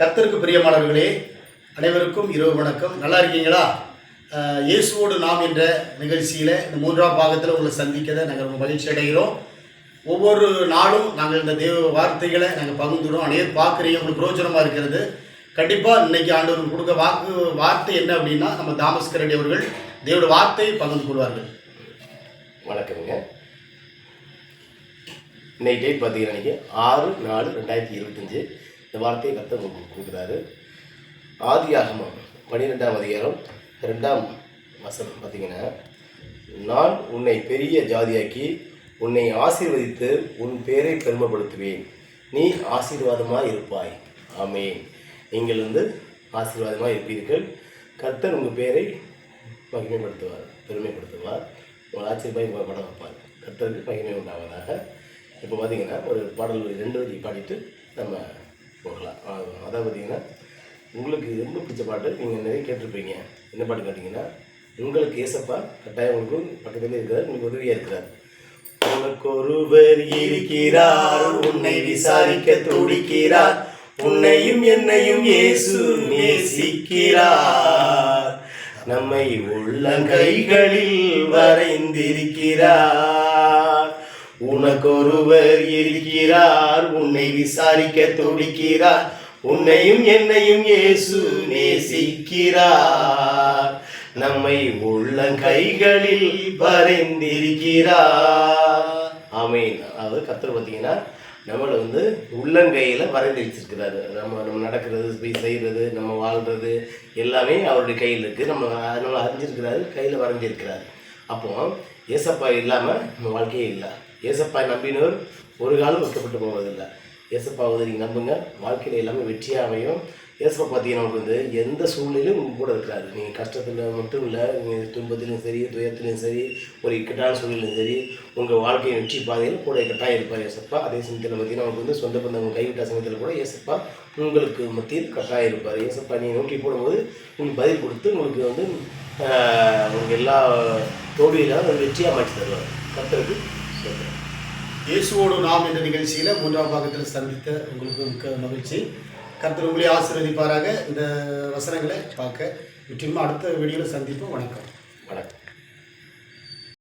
கர்த்தருக்கு பிரியமானவர்களே அனைவருக்கும் இரவு வணக்கம். நல்லா இருக்கீங்களா? இயேசுவோடு நாம் என்ற நிகழ்ச்சியில் இந்த மூன்றாம் பாகத்தில் உங்களை சந்திக்கதை நாங்கள் ரொம்ப மகிழ்ச்சி அடைகிறோம். ஒவ்வொரு நாளும் நாங்கள் இந்த தேவ வார்த்தைகளை நாங்கள் பகிர்ந்துடும் அனைவரும் பார்க்குறீங்க உங்களுக்கு பிரோஜனமாக இருக்கிறது. கண்டிப்பாக இன்னைக்கு ஆண்டவர் கொடுக்க வாக்கு வார்த்தை என்ன அப்படின்னா நம்ம தாமஸ்கர் ரெட்டி அவர்கள் தேவோட வார்த்தையை பகிர்ந்து கொள்வார்கள். வணக்கங்க இன்னைக்கு டேட் பார்த்தீங்கன்னா ஆறு நாலு ரெண்டாயிரத்தி இருபத்தஞ்சு. இந்த வார்த்தையை கத்த கொடுக்குறாரு. ஆதி பன்னிரெண்டாம் அதிகாரம் ரெண்டாம் வசனம் பார்த்தீங்கன்னா நான் உன்னை பெரிய ஜாதியாக்கி உன்னை ஆசீர்வதித்து உன் பேரை பெருமைப்படுத்துவேன். நீ ஆசீர்வாதமாக இருப்பாய். ஆமே நீங்கள் வந்து ஆசீர்வாதமாக இருப்பீர்கள். கர்த்தர் உங்கள் பேரை மகிமைப்படுத்துவார் பெருமைப்படுத்துவார். உங்கள் ஆச்சரியமாய் படம் வைப்பார். கர்த்தருக்கு மகிமை உண்டாவதாக. இப்போ பார்த்தீங்கன்னா ஒரு பாடல் ரெண்டு வரி பாடிட்டு நம்ம போகலாம். அதாவது பார்த்தீங்கன்னா உங்களுக்கு ரொம்ப பிடிச்ச பாட்டு நீங்கள் நிறைய கேட்டிருப்பீங்க. என்ன பாட்டு கேட்டிங்கன்னா உங்களுக்கு ஏசப்பா கட்டாயம் உங்களுக்கு பக்கத்துலேயே இருக்கிறார் உங்களுக்கு உதவியாக இருக்கிறார். உனக்கு ஒருவர் இருக்கிறார் உன்னை விசாரிக்க துடிக்கிறார். உன்னையும் என்னையும் இயேசு நேசிக்கிறார். நம்மை உள்ளங்கைகளில் வரைந்திருக்கிறார். உனக்கொருவர் இருக்கிறார் உன்னை விசாரிக்க துடிக்கிறார். உன்னையும் என்னையும் இயேசு நேசிக்கிறார். நம்மை உள்ளங்கைகளில் வரைந்திருக்கிறார். அமைன் அதாவது கத்தர் பார்த்தீங்கன்னா நம்மளை வந்து உள்ளங்கையில் வரைந்து வச்சிருக்கிறாரு நம்ம நம்ம நடக்கிறது போய் செய்கிறது நம்ம வாழ்கிறது எல்லாமே அவருடைய கையில் இருக்குது நம்ம அதனால் அறிஞ்சிருக்கிறாரு கையில் வரைஞ்சிருக்கிறாரு அப்போ ஏசப்பா இல்லாமல் நம்ம வாழ்க்கையே இல்லை. ஏசப்பா நம்பினோர் ஒரு காலம் வைக்கப்பட்டு போவதில்லை. ஏசப்பா வந்து நீங்கள் நம்புங்க. வாழ்க்கையில் எல்லாமே வெற்றியாக அமையும். ஏசப்பா பார்த்தீங்கன்னா உங்களுக்கு வந்து எந்த சூழ்நிலையும் உங்க கூட இருக்கிறாரு நீங்கள் கஷ்டத்தில் மட்டும் இல்லை நீங்கள் துன்பத்திலும் சரி துயரத்திலையும் சரி ஒரு இக்கட்டான சூழ்நிலையும் சரி உங்கள் வாழ்க்கையின் வெற்றி பாதையில் கூட இக்கட்டாக இருப்பார் ஏசப்பா அதே சமயத்தில் பார்த்தீங்கன்னா உங்களுக்கு வந்து சொந்த பந்தவங்க கைவிட்ட சமயத்தில் கூட ஏசப்பா உங்களுக்கு மத்தியில் கட்டாயம் இருப்பார். ஏசப்பா நீங்கள் நோக்கி போடும்போது உங்களுக்கு பதில் கொடுத்து உங்களுக்கு வந்து உங்களுக்கு எல்லா தோல்வியிலும் ஒரு வெற்றியாக மாற்றி தருவார். கத்தருக்கு சொல்கிறேன் இயேசுவோடு நாம் இந்த நிகழ்ச்சியில் மூன்றாம் பாகத்தில் சந்தித்த உங்களுக்கு மிக்க மகிழ்ச்சி. கருத்து உங்களே ஆசீர்வதிப்பாராக. இந்த வசனங்களை பார்க்க. முற்றிலுமா அடுத்த வீடியோவில் சந்திப்போம். வணக்கம்.